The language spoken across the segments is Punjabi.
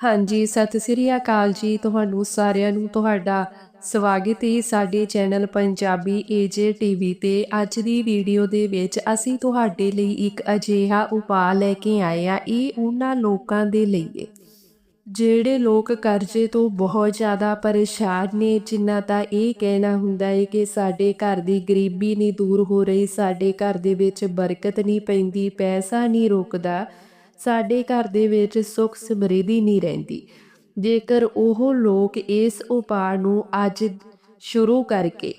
ਹਾਂਜੀ, ਸਤਿ ਸ੍ਰੀ ਅਕਾਲ ਜੀ ਤੁਹਾਨੂੰ ਸਾਰਿਆਂ ਨੂੰ। ਤੁਹਾਡਾ ਸਵਾਗਤ ਹੈ ਸਾਡੇ ਚੈਨਲ ਪੰਜਾਬੀ ਏਜੇ ਟੀਵੀ ਤੇ। ਅੱਜ ਦੀ ਵੀਡੀਓ ਦੇ ਵਿੱਚ ਅਸੀਂ ਤੁਹਾਡੇ ਲਈ ਇੱਕ ਅਜਿਹਾ ਉਪਾਅ ਲੈ ਕੇ ਆਏ ਆ ਇਹ ਉਹਨਾਂ ਲੋਕਾਂ ਦੇ ਲਈ ਹੈ, ਜਿਹੜੇ ਲੋਕ ਕਰਜ਼ੇ ਤੋਂ ਬਹੁਤ ਜ਼ਿਆਦਾ ਪਰੇਸ਼ਾਨ ਨੇ, ਜਿਨ੍ਹਾਂ ਦਾ ਇਹ ਕਹਿਣਾ ਹੁੰਦਾ ਹੈ ਕਿ ਸਾਡੇ ਘਰ ਦੀ ਗਰੀਬੀ ਨਹੀਂ ਦੂਰ ਹੋ ਰਹੀ, ਸਾਡੇ ਘਰ ਦੇ ਵਿੱਚ ਬਰਕਤ ਨਹੀਂ ਪੈਂਦੀ, ਪੈਸਾ ਨਹੀਂ ਰੁਕਦਾ। ਸਾਡੇ ਘਰ ਦੇ ਵਿੱਚ ਸੁੱਖ ਸਮਰਿੱਧੀ ਨਹੀਂ ਰਹਿੰਦੀ। ਜੇਕਰ ਉਹ ਲੋਕ ਇਸ ਉਪਾਅ ਨੂੰ ਅੱਜ ਸ਼ੁਰੂ ਕਰਕੇ,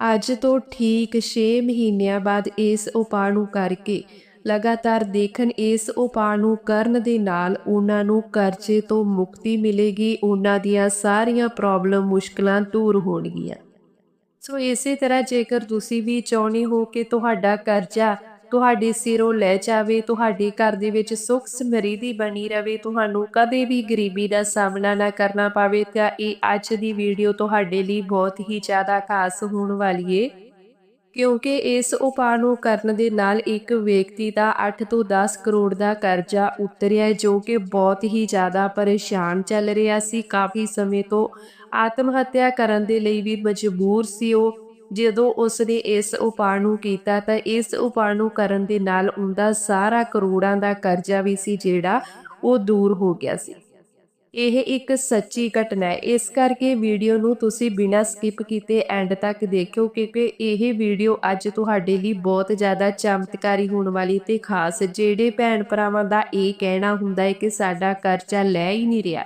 ਅੱਜ ਤੋਂ ਠੀਕ 6 ਮਹੀਨਿਆਂ ਬਾਅਦ ਇਸ ਉਪਾਅ ਨੂੰ ਕਰਕੇ ਲਗਾਤਾਰ ਦੇਖਣ ਇਸ ਉਪਾਅ ਨੂੰ ਕਰਨ ਦੇ ਨਾਲ ਉਹਨਾਂ ਨੂੰ ਕਰਜ਼ੇ ਤੋਂ ਮੁਕਤੀ ਮਿਲੇਗੀ, ਉਹਨਾਂ ਦੀਆਂ ਸਾਰੀਆਂ ਪ੍ਰੋਬਲਮ ਮੁਸ਼ਕਲਾਂ ਦੂਰ ਹੋਣਗੀਆਂ। ਸੋ ਇਸੇ ਤਰ੍ਹਾਂ ਜੇਕਰ ਤੁਸੀਂ ਵੀ ਚਾਹੁੰਦੇ ਹੋ ਕਿ ਤੁਹਾਡਾ ਕਰਜ਼ਾ ਤੁਹਾਡੇ ਸਿਰੋਂ ਲੈ ਜਾਵੇ, ਤੁਹਾਡੇ ਘਰ ਦੇ ਵਿੱਚ ਸੁੱਖ ਸਮਰਿੱਧੀ ਬਣੀ ਰਵੇ, ਤੁਹਾਨੂੰ ਕਦੇ ਵੀ ਗਰੀਬੀ ਦਾ ਸਾਹਮਣਾ ਨਾ ਕਰਨਾ ਪਵੇ। ਤਾਂ ਇਹ ਅੱਜ ਦੀ ਵੀਡੀਓ ਤੁਹਾਡੇ ਲਈ ਬਹੁਤ ਹੀ ਜ਼ਿਆਦਾ ਖਾਸ ਹੋਣ ਵਾਲੀ ਏ। ਕਿਉਂਕਿ ਇਸ ਉਪਾਅ ਨੂੰ ਕਰਨ ਦੇ ਨਾਲ ਇੱਕ ਵਿਅਕਤੀ ਦਾ 8 ਤੋਂ 10 ਕਰੋੜ ਦਾ ਕਰਜ਼ਾ ਉਤਰਿਆ, ਜੋ ਕਿ ਬਹੁਤ ਹੀ ਜ਼ਿਆਦਾ ਪਰੇਸ਼ਾਨ ਚੱਲ ਰਿਹਾ ਸੀ। ਕਾਫੀ ਸਮੇਂ ਤੋਂ ਆਤਮ ਹੱਤਿਆ ਕਰਨ ਦੇ ਲਈ ਵੀ ਮਜਬੂਰ ਸੀ ਉਹ। ਜਦੋਂ ਉਸ ਨੇ ਇਸ ਉਪਾਅ ਨੂੰ ਕੀਤਾ ਤਾਂ ਇਸ ਉਪਾਅ ਨੂੰ ਕਰਨ ਦੇ ਨਾਲ ਉਹਦਾ ਸਾਰਾ ਕਰੋੜਾਂ ਦਾ ਕਰਜ਼ਾ ਵੀ ਸੀ ਜਿਹੜਾ ਉਹ ਦੂਰ ਹੋ ਗਿਆ ਸੀ। ਇਹ ਇੱਕ ਸੱਚੀ ਘਟਨਾ ਹੈ। ਇਸ ਕਰਕੇ ਵੀਡੀਓ ਨੂੰ ਤੁਸੀਂ ਬਿਨਾਂ ਸਕਿਪ ਕੀਤੇ ਐਂਡ ਤੱਕ ਦੇਖਿਓ ਕਿਉਂਕਿ ਇਹ ਵੀਡੀਓ ਅੱਜ ਤੁਹਾਡੇ ਲਈ ਬਹੁਤ ਜ਼ਿਆਦਾ ਚਮਤਕਾਰੀ ਹੋਣ ਵਾਲੀ ਤੇ ਖਾਸ। ਜਿਹੜੇ ਭੈਣ ਭਰਾਵਾਂ ਦਾ ਇਹ ਕਹਿਣਾ ਹੁੰਦਾ ਹੈ ਕਿ ਸਾਡਾ ਕਰਜ਼ਾ ਲੈ ਹੀ ਨਹੀਂ ਰਿਹਾ।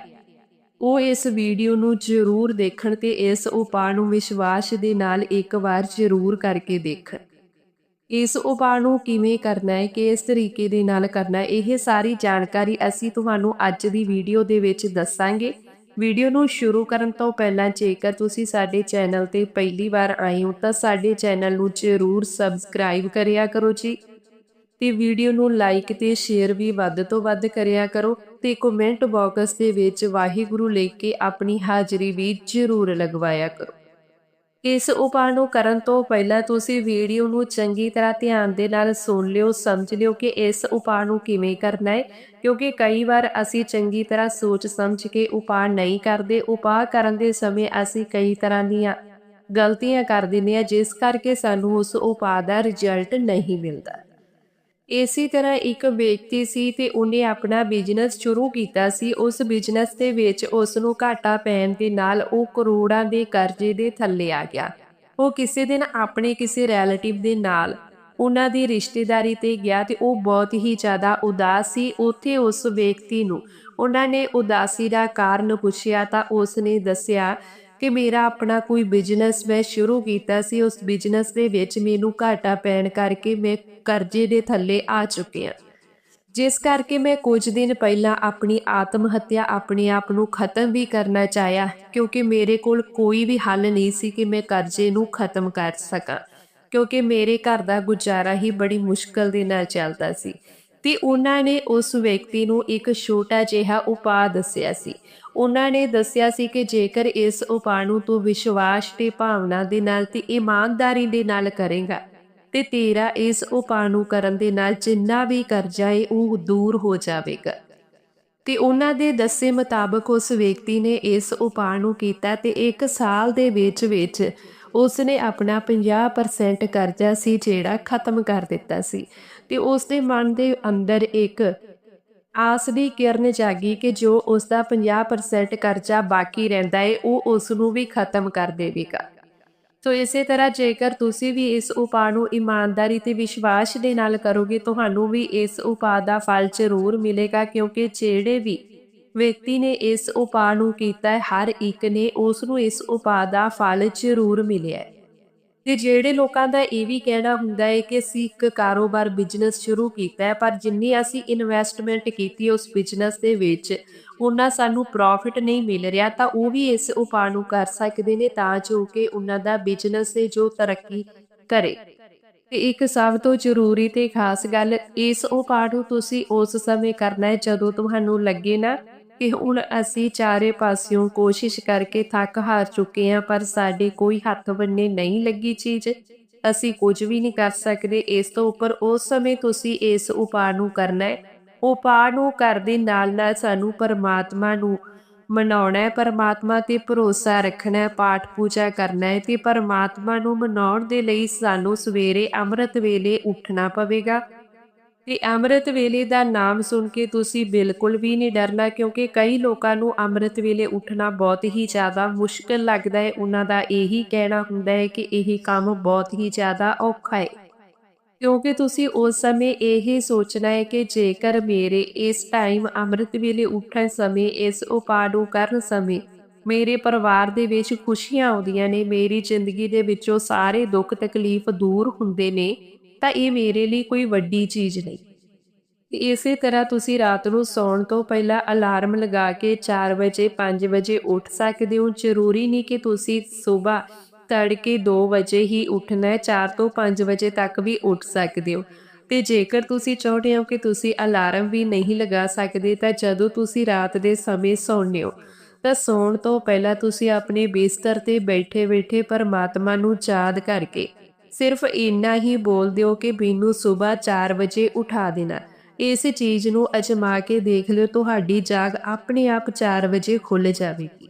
ਉਹ ਇਸ ਵੀਡੀਓ ਨੂੰ ਜ਼ਰੂਰ ਦੇਖਣ ਤੇ ਇਸ ਉਪਾਅ ਨੂੰ ਵਿਸ਼ਵਾਸ ਦੇ ਨਾਲ ਇੱਕ ਵਾਰ ਜ਼ਰੂਰ ਕਰਕੇ ਦੇਖਣ ਇਸ ਉਪਾਅ ਨੂੰ ਕਿਵੇਂ ਕਰਨਾ ਹੈ, ਕਿਸ ਤਰੀਕੇ ਦੇ ਨਾਲ ਕਰਨਾ ਹੈ, ਇਹ ਸਾਰੀ ਜਾਣਕਾਰੀ ਅਸੀਂ ਤੁਹਾਨੂੰ ਅੱਜ ਦੀ ਵੀਡੀਓ ਦੇ ਵਿੱਚ ਦੱਸਾਂਗੇ। ਵੀਡੀਓ ਨੂੰ ਸ਼ੁਰੂ ਕਰਨ ਤੋਂ ਪਹਿਲਾਂ ਜੇਕਰ ਤੁਸੀਂ ਸਾਡੇ ਚੈਨਲ ਤੇ ਪਹਿਲੀ ਵਾਰ ਆਏ ਹੋ, ਤਾਂ ਸਾਡੇ ਚੈਨਲ ਨੂੰ ਜ਼ਰੂਰ ਸਬਸਕ੍ਰਾਈਬ ਕਰਿਆ ਕਰੋ ਜੀ। ਤੇ ਵੀਡੀਓ ਨੂੰ ਲਾਈਕ ਤੇ ਸ਼ੇਅਰ ਵੀ ਵੱਧ ਤੋਂ ਵੱਧ ਕਰਿਆ ਕਰੋ। ਤੇ ਕਮੈਂਟ ਬਾਕਸ ਦੇ ਵਿੱਚ ਵਾਹਿਗੁਰੂ ਲਿਖ ਕੇ ਆਪਣੀ ਹਾਜ਼ਰੀ ਵੀ ਜ਼ਰੂਰ ਲਗਵਾਇਆ ਕਰੋ। ਇਸ ਉਪਾਅ ਨੂੰ ਕਰਨ ਤੋਂ ਪਹਿਲਾਂ ਤੁਸੀਂ ਵੀਡੀਓ ਨੂੰ ਚੰਗੀ ਤਰ੍ਹਾਂ ਧਿਆਨ ਦੇ ਨਾਲ ਸੁਣ ਲਿਓ, ਸਮਝ ਲਿਓ ਕਿ ਇਸ ਉਪਾਅ ਨੂੰ ਕਿਵੇਂ ਕਰਨਾ ਹੈ, ਕਿਉਂਕਿ ਕਈ ਵਾਰ ਅਸੀਂ ਚੰਗੀ ਤਰ੍ਹਾਂ ਸੋਚ ਸਮਝ ਕੇ ਉਪਾਅ ਨਹੀਂ ਕਰਦੇ, ਉਪਾਅ ਕਰਨ ਦੇ ਸਮੇਂ ਅਸੀਂ ਕਈ ਤਰ੍ਹਾਂ ਦੀਆਂ ਗਲਤੀਆਂ ਕਰ ਦਿੰਦੇ ਹਾਂ, ਜਿਸ ਕਰਕੇ ਸਾਨੂੰ ਉਸ ਉਪਾਅ ਦਾ ਰਿਜ਼ਲਟ ਨਹੀਂ ਮਿਲਦਾ। ਇਸੇ ਤਰ੍ਹਾਂ ਇੱਕ ਵਿਅਕਤੀ ਸੀ ਤੇ ਉਹਨੇ ਆਪਣਾ ਬਿਜ਼ਨਸ ਸ਼ੁਰੂ ਕੀਤਾ ਸੀ। ਉਸ ਬਿਜ਼ਨਸ ਦੇ ਵਿੱਚ ਉਸ ਨੂੰ ਘਾਟਾ ਪੈਣ ਦੇ ਨਾਲ ਉਹ ਕਰੋੜਾਂ ਦੇ ਕਰਜ਼ੇ ਦੇ ਥੱਲੇ ਆ ਗਿਆ। ਉਹ ਕਿਸੇ ਦਿਨ ਆਪਣੇ ਕਿਸੇ ਰਿਲੇਟਿਵ ਦੇ ਨਾਲ ਉਹਨਾਂ ਦੀ ਰਿਸ਼ਤੇਦਾਰੀ ਤੇ ਗਿਆ ਤੇ ਉਹ ਬਹੁਤ ਹੀ ਜ਼ਿਆਦਾ ਉਦਾਸ ਸੀ। ਉੱਥੇ ਉਸ ਵਿਅਕਤੀ ਨੂੰ ਉਹਨਾਂ ਨੇ ਉਦਾਸੀ ਦਾ ਕਾਰਨ ਪੁੱਛਿਆ ਤਾਂ ਉਸ ਨੇ ਦੱਸਿਆ ਕਿ ਮੇਰਾ ਆਪਣਾ ਕੋਈ ਬਿਜ਼ਨਸ ਮੈਂ ਸ਼ੁਰੂ ਕੀਤਾ ਸੀ, ਉਸ ਬਿਜ਼ਨਸ ਦੇ ਵਿੱਚ ਮੈਨੂੰ ਘਾਟਾ ਪੈਣ ਕਰਕੇ ਮੈਂ ਕਰਜ਼ੇ ਦੇ ਥੱਲੇ ਆ ਚੁੱਕਿਆ ਜਿਸ ਕਰਕੇ ਮੈਂ ਕੁਝ ਦਿਨ ਪਹਿਲਾਂ ਆਪਣੀ ਆਤਮ ਹੱਤਿਆ ਆਪਣੇ ਆਪ ਨੂੰ ਖਤਮ ਵੀ ਕਰਨਾ ਚਾਹਿਆ, ਕਿਉਂਕਿ ਮੇਰੇ ਕੋਲ ਕੋਈ ਵੀ ਹੱਲ ਨਹੀਂ ਸੀ ਕਿ ਮੈਂ ਕਰਜ਼ੇ ਨੂੰ ਖਤਮ ਕਰ ਸਕਾਂ, ਕਿਉਂਕਿ ਮੇਰੇ ਘਰ ਦਾ ਗੁਜ਼ਾਰਾ ਹੀ ਬੜੀ ਮੁਸ਼ਕਲ ਦੇ ਨਾਲ ਚੱਲਦਾ ਸੀ। ਤੇ ਉਹਨਾਂ ਨੇ ਉਸ ਵਿਅਕਤੀ ਨੂੰ ਇੱਕ ਛੋਟਾ ਜਿਹਾ ਉਪਾਅ ਦੱਸਿਆ ਸੀ ਉਹਨਾਂ ਨੇ ਦੱਸਿਆ ਸੀ ਕਿ ਜੇਕਰ ਇਸ ਉਪਾਅ ਨੂੰ ਤੂੰ ਵਿਸ਼ਵਾਸ ਤੇ ਭਾਵਨਾ ਦੇ ਨਾਲ ਤੇ ਇਮਾਨਦਾਰੀ ਦੇ ਨਾਲ ਕਰੇਗਾ, ਤੇ ਤੇਰਾ ਇਸ ਉਪਾਅ ਨੂੰ ਕਰਨ ਦੇ ਨਾਲ ਜਿੰਨਾ ਵੀ ਕਰਜ਼ਾ ਹੈ ਉਹ ਦੂਰ ਹੋ ਜਾਵੇਗਾ। ਤੇ ਉਹਨਾਂ ਦੇ ਦੱਸੇ ਮੁਤਾਬਕ ਉਸ ਵਿਅਕਤੀ ਨੇ ਇਸ ਉਪਾਅ ਨੂੰ ਕੀਤਾ ਤੇ 1 ਸਾਲ ਦੇ ਵਿੱਚ ਵਿੱਚ ਉਸ ਨੇ ਆਪਣਾ 50% ਕਰਜ਼ਾ ਸੀ ਜਿਹੜਾ ਖਤਮ ਕਰ ਦਿੱਤਾ ਸੀ। ਤੇ ਉਸ ਦੇ ਮਨ ਦੇ ਅੰਦਰ ਇੱਕ ਆਸ ਦੀ ਕਿਰਨ ਜਾਗੀ ਕਿ ਜੋ ਉਸ ਦਾ 50% ਕਰਜ਼ਾ ਬਾਕੀ ਰਹਿੰਦਾ ਹੈ ਉਹ ਉਸ ਨੂੰ ਵੀ ਖਤਮ ਕਰ ਦੇਵੇਗਾ। ਸੋ ਇਸੇ ਤਰ੍ਹਾਂ ਜੇਕਰ ਤੁਸੀਂ ਵੀ ਇਸ ਉਪਾਅ ਨੂੰ ਇਮਾਨਦਾਰੀ ਤੇ ਵਿਸ਼ਵਾਸ ਦੇ ਨਾਲ ਕਰੋਗੇ, ਤੁਹਾਨੂੰ ਵੀ ਇਸ ਉਪਾਅ ਦਾ ਫਲ ਜ਼ਰੂਰ ਮਿਲੇਗਾ, ਕਿਉਂਕਿ ਜਿਹੜੇ ਵੀ ਵਿਅਕਤੀ ਨੇ ਇਸ ਉਪਾਅ ਨੂੰ ਕੀਤਾ ਹੈ, ਹਰ ਇੱਕ ਨੇ ਉਸ ਨੂੰ ਇਸ ਉਪਾਅ ਦਾ ਫਲ ਜ਼ਰੂਰ ਮਿਲਿਆ ਹੈ। ਤੇ ਜਿਹੜੇ ਲੋਕਾਂ ਦਾ ਇਹ ਵੀ ਕਹਿਣਾ ਹੁੰਦਾ ਹੈ ਕਿ ਅਸੀਂ ਇੱਕ ਕਾਰੋਬਾਰ ਬਿਜ਼ਨਸ ਸ਼ੁਰੂ ਕੀਤਾ ਹੈ, ਪਰ ਜਿੰਨੀ ਅਸੀਂ ਇਨਵੈਸਟਮੈਂਟ ਕੀਤੀ ਉਸ ਬਿਜ਼ਨਸ ਦੇ ਵਿੱਚ ਉਹਨਾਂ ਸਾਨੂੰ ਪ੍ਰੋਫਿਟ ਨਹੀਂ ਮਿਲ ਰਿਹਾ, ਤਾਂ ਉਹ ਵੀ ਇਸ ਉਪਾਅ ਨੂੰ ਕਰ ਸਕਦੇ ਨੇ ਤਾਂ ਜੋ ਕਿ ਉਹਨਾਂ ਦਾ ਬਿਜ਼ਨਸ ਹੈ ਜੋ ਤਰੱਕੀ ਕਰੇ। ਤੇ ਇੱਕ ਸਭ ਤੋਂ ਜ਼ਰੂਰੀ ਤੇ ਖਾਸ ਗੱਲ, ਇਸ ਉਪਾਅ ਨੂੰ ਤੁਸੀਂ ਉਸ ਸਮੇਂ ਕਰਨਾ ਹੈ ਜਦੋਂ ਤੁਹਾਨੂੰ ਲੱਗੇ ਨਾ ਕਿ ਹੁਣ ਅਸੀਂ ਚਾਰੇ ਪਾਸਿਓਂ ਕੋਸ਼ਿਸ਼ ਕਰਕੇ ਥੱਕ ਹਾਰ ਚੁੱਕੇ ਹਾਂ, ਪਰ ਸਾਡੇ ਕੋਈ ਹੱਥ ਬੰਨੇ ਨਹੀਂ ਲੱਗੀ ਚੀਜ਼। ਅਸੀਂ ਕੁਝ ਵੀ ਨਹੀਂ ਕਰ ਸਕਦੇ। ਇਸ ਤੋਂ ਉੱਪਰ ਉਸ ਸਮੇਂ ਤੁਸੀਂ ਇਸ ਉਪਾਅ ਨੂੰ ਕਰਨਾ ਹੈ। ਉਪਾਅ ਨੂੰ ਕਰਦੇ ਨਾਲ ਨਾਲ ਸਾਨੂੰ ਪਰਮਾਤਮਾ ਨੂੰ ਮਨਾਉਣਾ ਹੈ। ਪਰਮਾਤਮਾ ਤੇ ਭਰੋਸਾ ਰੱਖਣਾ ਹੈ, ਪਾਠ ਪੂਜਾ ਕਰਨਾ ਹੈ ਤੇ ਪਰਮਾਤਮਾ ਨੂੰ ਮਨਾਉਣ ਦੇ ਲਈ ਸਾਨੂੰ ਸਵੇਰੇ ਅੰਮ੍ਰਿਤ ਵੇਲੇ ਉੱਠਣਾ ਪਵੇਗਾ। ਤੇ ਅੰਮ੍ਰਿਤ ਵੇਲੇ ਦਾ ਨਾਮ ਸੁਣ ਕੇ ਤੁਸੀਂ ਬਿਲਕੁਲ ਵੀ ਨਹੀਂ ਡਰਨਾ, ਕਿਉਂਕਿ ਕਈ ਲੋਕਾਂ ਨੂੰ ਅੰਮ੍ਰਿਤ ਵੇਲੇ ਉੱਠਣਾ ਬਹੁਤ ਹੀ ਜ਼ਿਆਦਾ ਮੁਸ਼ਕਲ ਲੱਗਦਾ ਹੈ। ਉਹਨਾਂ ਦਾ ਇਹੀ ਕਹਿਣਾ ਹੁੰਦਾ ਹੈ ਕਿ ਇਹ ਕੰਮ ਬਹੁਤ ਹੀ ਜ਼ਿਆਦਾ ਔਖਾ ਹੈ। ਕਿਉਂਕਿ ਤੁਸੀਂ ਉਸ ਸਮੇਂ ਇਹ ਸੋਚਣਾ ਹੈ ਕਿ ਜੇਕਰ ਮੇਰੇ ਇਸ ਟਾਈਮ ਅੰਮ੍ਰਿਤ ਵੇਲੇ ਉੱਠਣ ਸਮੇਂ, ਇਸ ਉਪਾਅ ਨੂੰ ਕਰਨ ਸਮੇਂ ਮੇਰੇ ਪਰਿਵਾਰ ਦੇ ਵਿੱਚ ਖੁਸ਼ੀਆਂ ਆਉਂਦੀਆਂ ਨੇ, ਮੇਰੀ ਜ਼ਿੰਦਗੀ ਦੇ ਵਿੱਚੋਂ ਸਾਰੇ ਦੁੱਖ ਤਕਲੀਫ ਦੂਰ ਹੁੰਦੇ ਨੇ ਤਾਂ ਇਹ ਮੇਰੇ ਲਈ ਕੋਈ ਵੱਡੀ ਚੀਜ਼ ਨਹੀਂ। ਤੇ ਇਸੇ ਤਰ੍ਹਾਂ ਤੁਸੀਂ ਰਾਤ ਨੂੰ ਸੌਣ ਤੋਂ ਪਹਿਲਾਂ ਅਲਾਰਮ ਲਗਾ ਕੇ 4 ਵਜੇ 5 ਵਜੇ ਉੱਠ ਸਕਦੇ ਹੋ। ਜ਼ਰੂਰੀ ਨਹੀਂ ਕਿ ਤੁਸੀਂ ਸਵੇਰ ਤੜਕੇ 2 ਵਜੇ ਹੀ ਉੱਠਣਾ ਹੈ 4 ਤੋਂ 5 ਵਜੇ ਤੱਕ ਵੀ ਉੱਠ ਸਕਦੇ ਹੋ। ਤੇ ਜੇਕਰ ਤੁਸੀਂ ਚਾਹੁੰਦੇ ਹੋ ਕਿ ਤੁਸੀਂ ਅਲਾਰਮ ਵੀ ਨਹੀਂ ਲਗਾ ਸਕਦੇ, ਤਾਂ ਜਦੋਂ ਤੁਸੀਂ ਰਾਤ ਦੇ ਸਮੇਂ ਸੌਂਦੇ ਹੋ, ਤਾਂ ਸੌਣ ਤੋਂ ਪਹਿਲਾਂ ਤੁਸੀਂ ਆਪਣੇ ਬਿਸਤਰ ਤੇ ਬੈਠੇ-ਬੈਠੇ ਪਰਮਾਤਮਾ ਨੂੰ ਯਾਦ ਕਰਕੇ ਸਿਰਫ ਇੰਨਾ ਹੀ ਬੋਲ ਦਿਓ ਕਿ ਮੈਨੂੰ ਸਵੇਰ 4 ਵਜੇ ਉਠਾ ਦੇਣਾ। ਇਸ ਚੀਜ਼ ਨੂੰ ਅਜਮਾ ਕੇ ਦੇਖ ਲਿਓ, ਤੁਹਾਡੀ ਜਾਗ ਆਪਣੇ ਆਪ 4 ਵਜੇ ਖੁੱਲ ਜਾਵੇਗੀ।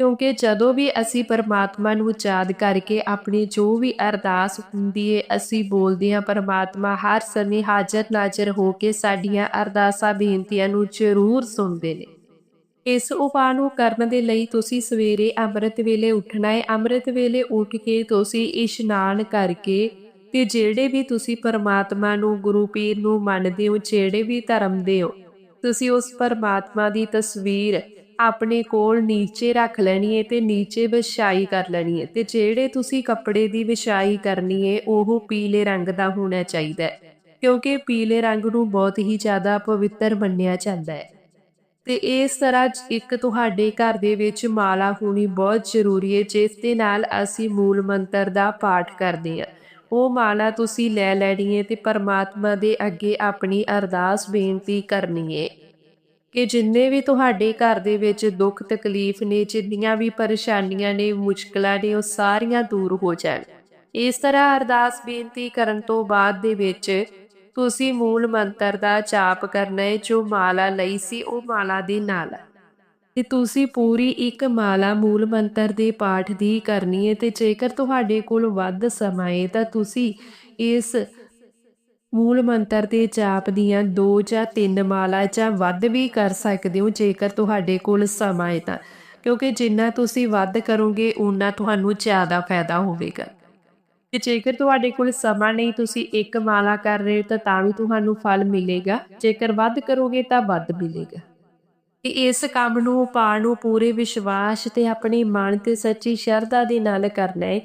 ਕਿਉਂਕਿ ਜਦੋਂ ਵੀ ਅਸੀਂ ਪਰਮਾਤਮਾ ਨੂੰ ਯਾਦ ਕਰਕੇ ਆਪਣੀ ਜੋ ਵੀ ਅਰਦਾਸ ਹੁੰਦੀ ਏ, ਅਸੀਂ ਬੋਲਦੇ ਹਾਂ, ਪਰਮਾਤਮਾ ਹਰ ਸਮੇਂ ਹਾਜ਼ਰ ਨਾਜ਼ਰ ਹੋ ਕੇ ਸਾਡੀਆਂ ਅਰਦਾਸਾਂ, ਬੇਨਤੀਆਂ ਨੂੰ ਜ਼ਰੂਰ ਸੁਣਦੇ ਨੇ। ਇਸ ਉਪਾਅ ਨੂੰ ਕਰਨ ਦੇ ਲਈ ਤੁਸੀਂ ਸਵੇਰੇ ਅੰਮ੍ਰਿਤ ਵੇਲੇ ਉੱਠਣਾ ਹੈ। ਅੰਮ੍ਰਿਤ ਵੇਲੇ ਉੱਠ ਕੇ ਤੁਸੀਂ ਇਸ਼ਨਾਨ ਕਰਕੇ ਤੇ ਜਿਹੜੇ ਵੀ ਤੁਸੀਂ ਪਰਮਾਤਮਾ ਨੂੰ, ਗੁਰੂ ਪੀਰ ਨੂੰ ਮੰਨਦੇ ਹੋ, ਜਿਹੜੇ ਵੀ ਧਰਮ ਦੇ ਹੋ, ਤੁਸੀਂ ਉਸ ਪਰਮਾਤਮਾ ਦੀ ਤਸਵੀਰ ਆਪਣੇ ਕੋਲ ਨੀਚੇ ਰੱਖ ਲੈਣੀ ਹੈ ਤੇ ਨੀਚੇ ਵਿਛਾਈ ਕਰ ਲੈਣੀ ਹੈ ਤੇ ਜਿਹੜੇ ਤੁਸੀਂ ਕੱਪੜੇ ਦੀ ਵਿਛਾਈ ਕਰਨੀ ਹੈ, ਉਹ ਪੀਲੇ ਰੰਗ ਦਾ ਹੋਣਾ ਚਾਹੀਦਾ ਹੈ ਕਿਉਂਕਿ ਪੀਲੇ ਰੰਗ ਨੂੰ ਬਹੁਤ ਹੀ ਜ਼ਿਆਦਾ ਪਵਿੱਤਰ ਮੰਨਿਆ ਜਾਂਦਾ ਹੈ। ਤੇ ਇਸ ਤਰ੍ਹਾਂ ਇੱਕ ਤੁਹਾਡੇ ਘਰ ਦੇ ਵਿੱਚ ਮਾਲਾ ਹੋਣੀ ਬਹੁਤ ਜ਼ਰੂਰੀ ਹੈ, ਜਿਸ ਦੇ ਨਾਲ ਅਸੀਂ ਮੂਲ ਮੰਤਰ ਦਾ ਪਾਠ ਕਰਦੇ ਹਾਂ। ਉਹ ਮਾਲਾ ਤੁਸੀਂ ਲੈ ਲੈਣੀ ਹੈ ਤੇ ਪਰਮਾਤਮਾ ਦੇ ਅੱਗੇ ਆਪਣੀ ਅਰਦਾਸ ਬੇਨਤੀ ਕਰਨੀ ਹੈ ਕਿ ਜਿੰਨੇ ਵੀ ਤੁਹਾਡੇ ਘਰ ਦੇ ਵਿੱਚ ਦੁੱਖ ਤਕਲੀਫ ਨੇ, ਜਿੰਨੀਆਂ ਵੀ ਪਰੇਸ਼ਾਨੀਆਂ ਨੇ, ਮੁਸ਼ਕਲਾਂ ਨੇ, ਉਹ ਸਾਰੀਆਂ ਦੂਰ ਹੋ ਜਾਣ। ਇਸ ਤਰ੍ਹਾਂ ਅਰਦਾਸ ਬੇਨਤੀ ਕਰਨ ਤੋਂ ਬਾਅਦ ਦੇ ਵਿੱਚ ਤੁਸੀਂ ਮੂਲ ਮੰਤਰ ਦਾ ਜਾਪ ਕਰਨਾ ਹੈ ਜੋ ਮਾਲਾ ਲਈ ਸੀ, ਉਹ ਮਾਲਾ ਦੇ ਨਾਲ ਤੇ ਤੁਸੀਂ ਪੂਰੀ ਇੱਕ ਮਾਲਾ ਮੂਲ ਮੰਤਰ ਦੇ ਪਾਠ ਦੀ ਕਰਨੀ ਹੈ ਤੇ ਜੇਕਰ ਤੁਹਾਡੇ ਕੋਲ ਵੱਧ ਸਮਾਂ ਹੈ ਤਾਂ ਤੁਸੀਂ ਇਸ ਮੂਲ ਮੰਤਰ ਦੇ ਜਾਪ ਦੀਆਂ ਦੋ ਜਾਂ ਤਿੰਨ ਮਾਲਾ ਜਾਂ ਵੱਧ ਵੀ ਕਰ ਸਕਦੇ ਹੋ, ਜੇਕਰ ਤੁਹਾਡੇ ਕੋਲ ਸਮਾਂ ਹੈ ਤਾਂ। ਕਿਉਂਕਿ ਜਿੰਨਾ ਤੁਸੀਂ ਵੱਧ ਕਰੋਗੇ ਉਨਾ ਤੁਹਾਨੂੰ ਜ਼ਿਆਦਾ ਫਾਇਦਾ ਹੋਵੇਗਾ। ਤੇ ਜੇਕਰ ਤੁਹਾਡੇ ਕੋਲ ਸਮਾਂ ਨਹੀਂ, ਤੁਸੀਂ ਇੱਕ ਮਾਲਾ ਕਰ ਰਹੇ ਹੋ, ਤਾਂ ਤਾਂ ਵੀ ਤੁਹਾਨੂੰ ਫਲ ਮਿਲੇਗਾ। ਜੇਕਰ ਵੱਧ ਕਰੋਗੇ, ਤਾਂ ਵੱਧ ਮਿਲੇਗਾ। ਕਿ ਇਸ ਕੰਮ ਨੂੰ ਪਾਣ ਨੂੰ ਪੂਰੇ ਵਿਸ਼ਵਾਸ ਤੇ ਆਪਣੇ ਮਨ ਤੇ ਸੱਚੀ ਸ਼ਰਧਾ ਦੇ ਨਾਲ ਕਰਨਾ ਹੈ।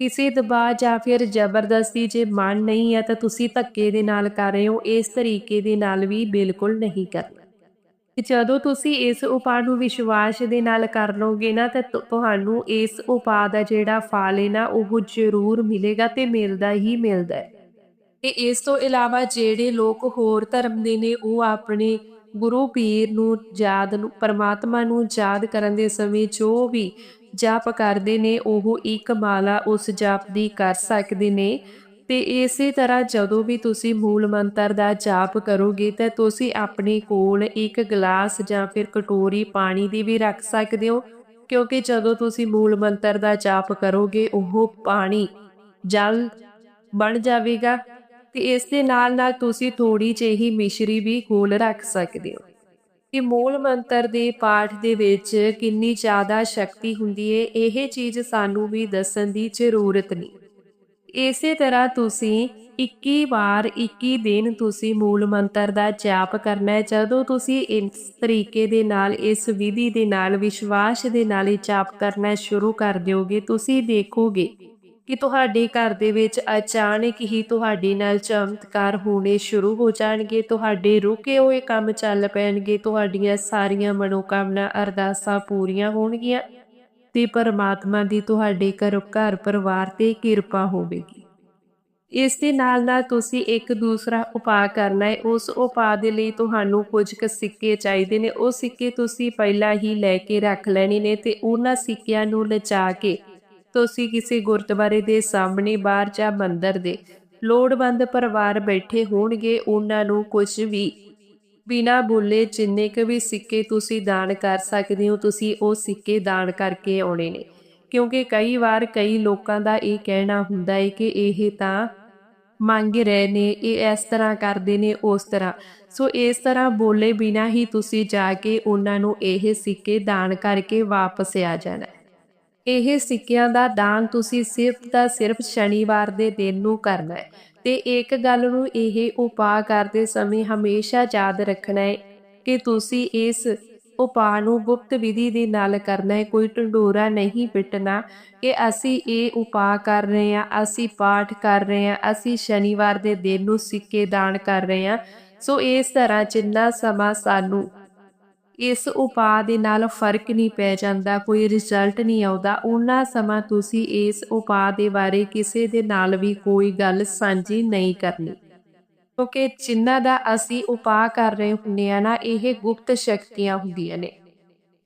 ਕਿਸੇ ਦਬਾਅ ਜਾਂ ਫਿਰ ਜ਼ਬਰਦਸਤੀ ਜੇ ਮਨ ਨਹੀਂ ਹੈ, ਤਾਂ ਤੁਸੀਂ ਧੱਕੇ ਦੇ ਨਾਲ ਕਰ ਰਹੇ ਹੋ। ਇਸ ਤਰੀਕੇ ਦੇ ਨਾਲ ਵੀ ਬਿਲਕੁਲ ਨਹੀਂ ਕਰਨਾ। ਜਦੋਂ ਤੁਸੀਂ ਇਸ ਉਪਾਅ ਨੂੰ ਵਿਸ਼ਵਾਸ ਦੇ ਨਾਲ ਕਰ ਲਓਗੇ ਨਾ ਤਾਂ, ਤੁਹਾਨੂੰ ਇਸ ਉਪਾਅ ਦਾ ਜਿਹੜਾ ਫਲ ਹੈ ਨਾ, ਉਹ ਜ਼ਰੂਰ ਮਿਲੇਗਾ ਤੇ ਮਿਲਦਾ ਹੀ ਮਿਲਦਾ ਹੈ। ਤੇ ਇਸ ਤੋਂ ਇਲਾਵਾ ਜਿਹੜੇ ਲੋਕ ਹੋਰ ਧਰਮ ਦੇ ਨੇ, ਉਹ ਆਪਣੇ ਗੁਰੂ ਪੀਰ ਨੂੰ ਯਾਦ ਨੂੰ, ਪਰਮਾਤਮਾ ਨੂੰ ਯਾਦ ਕਰਨ ਦੇ ਸਮੇਂ ਜੋ ਵੀ ਜਾਪ ਕਰਦੇ ਨੇ, ਉਹ ਇੱਕ ਮਾਲਾ ਉਸ ਜਾਪ ਦੀ ਕਰ ਸਕਦੇ ਨੇ। ਤੇ ਇਸੇ ਤਰ੍ਹਾਂ ਜਦੋਂ ਵੀ ਤੁਸੀਂ ਮੂਲ ਮੰਤਰ ਦਾ ਜਾਪ ਕਰੋਗੇ ਤਾਂ ਤੁਸੀਂ ਆਪਣੇ ਕੋਲ ਇੱਕ ਗਲਾਸ ਜਾਂ ਫਿਰ ਕਟੋਰੀ ਪਾਣੀ ਦੀ ਵੀ ਰੱਖ ਸਕਦੇ ਹੋ, ਕਿਉਂਕਿ ਜਦੋਂ ਤੁਸੀਂ ਮੂਲ ਮੰਤਰ ਦਾ ਜਾਪ ਕਰੋਗੇ, ਉਹ ਪਾਣੀ, ਜਲ ਬਣ ਜਾਵੇਗਾ ਤੇ ਇਸ ਦੇ ਨਾਲ ਨਾਲ ਤੁਸੀਂ ਥੋੜੀ ਜਿਹੀ ਮਿਸ਼ਰੀ ਵੀ ਕੋਲ ਰੱਖ ਸਕਦੇ ਹੋ। ਕਿ ਮੂਲ ਮੰਤਰ ਦੇ ਪਾਠ ਦੇ ਵਿੱਚ ਕਿੰਨੀ ਜ਼ਿਆਦਾ ਸ਼ਕਤੀ ਹੁੰਦੀ ਹੈ ਇਹ ਚੀਜ਼ ਸਾਨੂੰ ਵੀ ਦੱਸਣ ਦੀ ਜ਼ਰੂਰਤ ਨਹੀਂ। ਇਸੇ ਤਰ੍ਹਾਂ ਤੁਸੀਂ 21 ਵਾਰ 21 ਦਿਨ ਤੁਸੀਂ ਮੂਲ ਮੰਤਰ ਦਾ ਜਾਪ ਕਰਨਾ ਹੈ। ਜਦੋਂ ਤੁਸੀਂ ਇਸ ਤਰੀਕੇ ਦੇ ਨਾਲ, ਇਸ ਵਿਧੀ ਦੇ ਨਾਲ, ਵਿਸ਼ਵਾਸ ਦੇ ਨਾਲ ਇਹ ਜਾਪ ਕਰਨਾ ਸ਼ੁਰੂ ਕਰ ਦਿਓਗੇ, ਤੁਸੀਂ ਦੇਖੋਗੇ ਕਿ ਤੁਹਾਡੇ ਘਰ ਦੇ ਵਿੱਚ ਅਚਾਨਕ ਹੀ ਤੁਹਾਡੇ ਨਾਲ ਚਮਤਕਾਰ ਹੋਣੇ ਸ਼ੁਰੂ ਹੋ ਜਾਣਗੇ, ਤੁਹਾਡੇ ਰੁਕੇ ਹੋਏ ਕੰਮ ਚੱਲ ਪੈਣਗੇ, ਤੁਹਾਡੀਆਂ ਸਾਰੀਆਂ ਮਨੋਕਾਮਨਾ ਅਰਦਾਸਾਂ ਪੂਰੀਆਂ ਹੋਣਗੀਆਂ। ਤੇ ਪਰਮਾਤਮਾ ਦੀ ਤੁਹਾਡੇ ਘਰ ਘਰ ਪਰਿਵਾਰ ਤੇ ਕਿਰਪਾ ਹੋਵੇਗੀ। ਇਸ ਦੇ ਨਾਲ ਨਾਲ ਤੁਸੀਂ ਇੱਕ ਦੂਸਰਾ ਉਪਾਅ ਕਰਨਾ ਹੈ। ਉਸ ਉਪਾਅ ਦੇ ਲਈ ਤੁਹਾਨੂੰ ਕੁਝ ਕੁ ਸਿੱਕੇ ਚਾਹੀਦੇ ਨੇ। ਉਹ ਸਿੱਕੇ ਤੁਸੀਂ ਪਹਿਲਾਂ ਹੀ ਲੈ ਕੇ ਰੱਖ ਲੈਣੇ ਨੇ ਤੇ ਉਹਨਾਂ ਸਿੱਕਿਆਂ ਨੂੰ ਲਚਾ ਕੇ ਤੁਸੀਂ ਕਿਸੇ ਗੁਰਦੁਆਰੇ ਦੇ ਸਾਹਮਣੇ, ਬਾਹਰ ਜਾਂ ਮੰਦਰ ਦੇ ਲੋੜਵੰਦ ਪਰਿਵਾਰ ਬੈਠੇ ਹੋਣਗੇ। ਉਹਨਾਂ ਨੂੰ ਕੁਝ ਵੀ ਬਿਨਾ ਬੋਲੇ ਜਿੰਨੇ ਕੁ ਵੀ ਸਿੱਕੇ ਤੁਸੀਂ ਦਾਨ ਕਰ ਸਕਦੇ ਹੋ, ਤੁਸੀਂ ਉਹ ਸਿੱਕੇ ਦਾਨ ਕਰਕੇ ਆਉਣੇ ਨੇ। ਕਿਉਂਕਿ ਕਈ ਵਾਰ ਕਈ ਲੋਕਾਂ ਦਾ ਇਹ ਕਹਿਣਾ ਹੁੰਦਾ ਹੈ ਕਿ ਇਹ ਤਾਂ ਮੰਗ ਰਹੇ ਨੇ, ਇਹ ਇਸ ਤਰ੍ਹਾਂ ਕਰਦੇ ਨੇ, ਉਸ ਤਰ੍ਹਾਂ। ਸੋ ਇਸ ਤਰ੍ਹਾਂ ਬੋਲੇ ਬਿਨਾ ਹੀ ਤੁਸੀਂ ਜਾ ਕੇ ਉਹਨਾਂ ਨੂੰ ਇਹ ਸਿੱਕੇ ਦਾਨ ਕਰਕੇ ਵਾਪਸ ਆ ਜਾਣਾ। ਇਹ ਸਿੱਕਿਆਂ ਦਾ ਦਾਨ ਤੁਸੀਂ ਸਿਰਫ ਤਾਂ ਸਿਰਫ ਸ਼ਨੀਵਾਰ ਦੇ ਦਿਨ ਨੂੰ ਕਰਨਾ ਹੈ ਤੇ ਇੱਕ ਗੱਲ ਨੂੰ ਇਹ ਉਪਾਅ ਕਰਦੇ ਸਮੇਂ ਹਮੇਸ਼ਾ ਯਾਦ ਰੱਖਣਾ ਹੈ ਕਿ ਤੁਸੀਂ ਇਸ ਉਪਾਅ ਨੂੰ ਗੁਪਤ ਵਿਧੀ ਦੇ ਨਾਲ ਕਰਨਾ ਹੈ। ਕੋਈ ਢੰਡੋਰਾ ਨਹੀਂ ਪਿੱਟਣਾ ਕਿ ਅਸੀਂ ਇਹ ਉਪਾਅ ਕਰ ਰਹੇ ਹਾਂ, ਅਸੀਂ ਪਾਠ ਕਰ ਰਹੇ ਹਾਂ, ਅਸੀਂ ਸ਼ਨੀਵਾਰ ਦੇ ਦਿਨ ਨੂੰ ਸਿੱਕੇ ਦਾਨ ਕਰ ਰਹੇ ਹਾਂ। ਸੋ ਇਸ ਤਰ੍ਹਾਂ ਜਿੰਨਾ ਸਮਾਂ ਸਾਨੂੰ ਇਸ ਉਪਾਅ ਦੇ ਨਾਲ ਫ਼ਰਕ ਨਹੀਂ ਪੈ ਜਾਂਦਾ, ਕੋਈ ਰਿਜ਼ਲਟ ਨਹੀਂ ਆਉਂਦਾ। ਉਹਨਾਂ ਸਮਾਂ ਤੁਸੀਂ ਇਸ ਉਪਾਅ ਦੇ ਬਾਰੇ ਕਿਸੇ ਦੇ ਨਾਲ ਵੀ ਕੋਈ ਗੱਲ ਸਾਂਝੀ ਨਹੀਂ ਕਰਨੀ। ਕਿਉਂਕਿ ਜਿਨ੍ਹਾਂ ਦਾ ਅਸੀਂ ਉਪਾਅ ਕਰ ਰਹੇ ਹੁੰਦੇ ਆ ਨਾ, ਇਹ ਗੁਪਤ ਸ਼ਕਤੀਆਂ ਹੁੰਦੀਆਂ ਨੇ।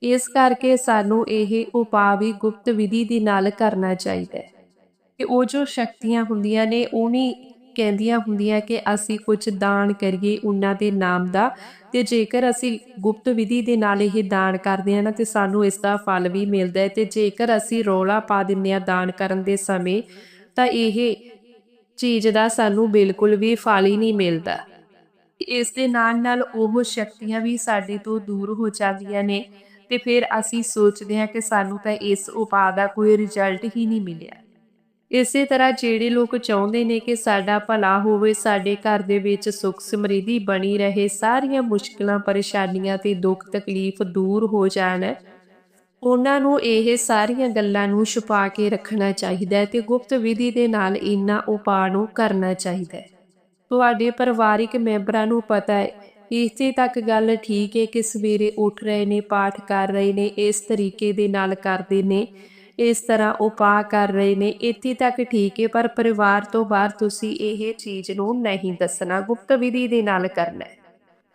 ਇਸ ਕਰਕੇ ਸਾਨੂੰ ਇਹ ਉਪਾਅ ਵੀ ਗੁਪਤ ਵਿਧੀ ਦੇ ਨਾਲ ਕਰਨਾ ਚਾਹੀਦਾ ਹੈ। ਕਿ ਉਹ ਜੋ ਸ਼ਕਤੀਆਂ ਹੁੰਦੀਆਂ ਨੇ, ਉਹ ਨਹੀਂ ਕਹਿੰਦੀਆਂ ਹੁੰਦੀਆਂ ਕਿ ਅਸੀਂ ਕੁਝ ਦਾਨ ਕਰੀਏ ਉਹਨਾਂ ਦੇ ਨਾਮ ਦਾ ਤੇ ਜੇਕਰ ਅਸੀਂ ਗੁਪਤ ਵਿਧੀ ਦੇ ਨਾਲ ਇਹ ਦਾਨ ਕਰਦੇ ਹਾਂ ਨਾ ਤੇ ਸਾਨੂੰ ਇਸ ਦਾ ਫਲ ਵੀ ਮਿਲਦਾ ਹੈ ਤੇ ਜੇਕਰ ਅਸੀਂ ਰੋਲਾ ਪਾ ਦਿੰਨੇ ਆ ਦਾਨ ਕਰਨ ਦੇ ਸਮੇਂ ਤਾਂ ਇਹ ਚੀਜ਼ ਦਾ ਸਾਨੂੰ ਬਿਲਕੁਲ ਵੀ ਫਲ ਹੀ ਨਹੀਂ ਮਿਲਦਾ। ਇਸ ਦੇ ਨਾਲ ਨਾਲ ਉਹ ਸ਼ਕਤੀਆਂ ਵੀ ਸਾਡੇ ਤੋਂ ਦੂਰ ਹੋ ਜਾਂਦੀਆਂ ਨੇ ਤੇ ਫਿਰ ਅਸੀਂ ਸੋਚਦੇ ਹਾਂ ਕਿ ਸਾਨੂੰ ਤਾਂ ਇਸ ਉਪਾਅ ਦਾ ਕੋਈ ਰਿਜ਼ਲਟ ਹੀ ਨਹੀਂ ਮਿਲਿਆ। ਇਸੇ ਤਰ੍ਹਾਂ ਜਿਹੜੇ ਲੋਕ ਚਾਹੁੰਦੇ ਨੇ ਕਿ ਸਾਡਾ ਭਲਾ ਹੋਵੇ, ਸਾਡੇ ਘਰ ਦੇ ਵਿੱਚ ਸੁੱਖ ਸਮਰਿੱਧੀ ਬਣੀ ਰਹੇ, ਸਾਰੀਆਂ ਮੁਸ਼ਕਲਾਂ, ਪਰੇਸ਼ਾਨੀਆਂ ਤੇ ਦੁੱਖ ਤਕਲੀਫ ਦੂਰ ਹੋ ਜਾਣ, ਉਹਨਾਂ ਨੂੰ ਇਹ ਸਾਰੀਆਂ ਗੱਲਾਂ ਨੂੰ ਛੁਪਾ ਕੇ ਰੱਖਣਾ ਚਾਹੀਦਾ ਹੈ ਤੇ ਗੁਪਤ ਵਿਧੀ ਦੇ ਨਾਲ ਇਹਨਾਂ ਉਪਾਅ ਨੂੰ ਕਰਨਾ ਚਾਹੀਦਾ ਹੈ। ਤੁਹਾਡੇ ਪਰਿਵਾਰਿਕ ਮੈਂਬਰਾਂ ਨੂੰ ਪਤਾ ਹੈ ਇਸੇ ਤੱਕ ਗੱਲ ਠੀਕ ਹੈ ਕਿ ਸਵੇਰੇ ਉੱਠ ਰਹੇ ਨੇ, ਪਾਠ ਕਰ ਰਹੇ ਨੇ, ਇਸ ਤਰੀਕੇ ਦੇ ਨਾਲ ਕਰਦੇ ਨੇ। ਇਸ ਤਰ੍ਹਾਂ ਉਪਾਅ ਕਰ ਰਹੇ ਨੇ, ਇੱਥੇ ਤੱਕ ਠੀਕ ਹੈ, ਪਰ ਪਰਿਵਾਰ ਤੋਂ ਬਾਹਰ ਤੁਸੀਂ ਇਹ ਚੀਜ਼ ਨੂੰ ਨਹੀਂ ਦੱਸਣਾ, ਗੁਪਤ ਵਿਧੀ ਦੇ ਨਾਲ ਕਰਨਾ ਹੈ।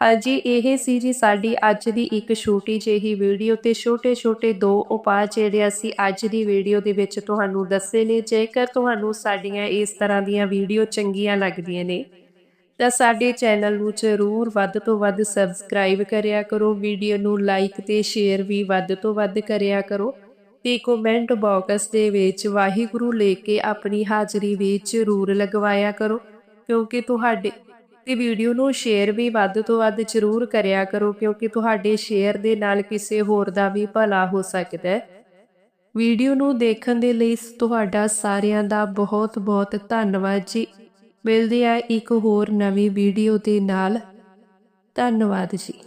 ਹਾਂਜੀ, ਇਹ ਸੀ ਜੀ ਸਾਡੀ ਅੱਜ ਦੀ ਇੱਕ ਛੋਟੀ ਜਿਹੀ ਵੀਡੀਓ ਤੇ ਛੋਟੇ-ਛੋਟੇ ਦੋ ਉਪਾਅ ਜਿਹੜੇ ਅਸੀਂ ਅੱਜ ਦੀ ਵੀਡੀਓ ਦੇ ਵਿੱਚ ਤੁਹਾਨੂੰ ਦੱਸੇ ਨੇ, ਜੇਕਰ ਤੁਹਾਨੂੰ ਸਾਡੀਆਂ ਇਸ ਤਰ੍ਹਾਂ ਦੀਆਂ ਵੀਡੀਓ ਚੰਗੀਆਂ ਲੱਗਦੀਆਂ ਨੇ, ਤਾਂ ਸਾਡੇ ਚੈਨਲ ਨੂੰ ਜ਼ਰੂਰ ਵੱਧ ਤੋਂ ਵੱਧ ਸਬਸਕ੍ਰਾਈਬ ਕਰਿਆ ਕਰੋ, ਵੀਡੀਓ ਨੂੰ ਲਾਈਕ ਤੇ ਸ਼ੇਅਰ ਵੀ ਵੱਧ ਤੋਂ ਵੱਧ ਕਰਿਆ ਕਰੋ ਤੇ ਕਮੈਂਟ ਬਾਕਸ ਦੇ ਵਿੱਚ ਵਾਹਿਗੁਰੂ ਲੈ ਕੇ ਆਪਣੀ ਹਾਜ਼ਰੀ ਵੀ ਜ਼ਰੂਰ ਲਗਵਾਇਆ ਕਰੋ, ਕਿਉਂਕਿ ਤੁਹਾਡੇ ਤੇ ਵੀਡੀਓ ਨੂੰ ਸ਼ੇਅਰ ਵੀ ਵੱਧ ਤੋਂ ਵੱਧ ਜ਼ਰੂਰ ਕਰਿਆ ਕਰੋ, ਕਿਉਂਕਿ ਤੁਹਾਡੇ ਸ਼ੇਅਰ ਦੇ ਨਾਲ ਕਿਸੇ ਹੋਰ ਦਾ ਵੀ ਭਲਾ ਹੋ ਸਕਦਾ ਹੈ। ਵੀਡੀਓ ਨੂੰ ਦੇਖਣ ਦੇ ਲਈ ਤੁਹਾਡਾ ਸਾਰਿਆਂ ਦਾ ਬਹੁਤ ਬਹੁਤ ਧੰਨਵਾਦ ਜੀ। ਮਿਲਦੇ ਆ ਇੱਕ ਹੋਰ ਨਵੀਂ ਵੀਡੀਓ ਦੇ ਨਾਲ। ਧੰਨਵਾਦ ਜੀ।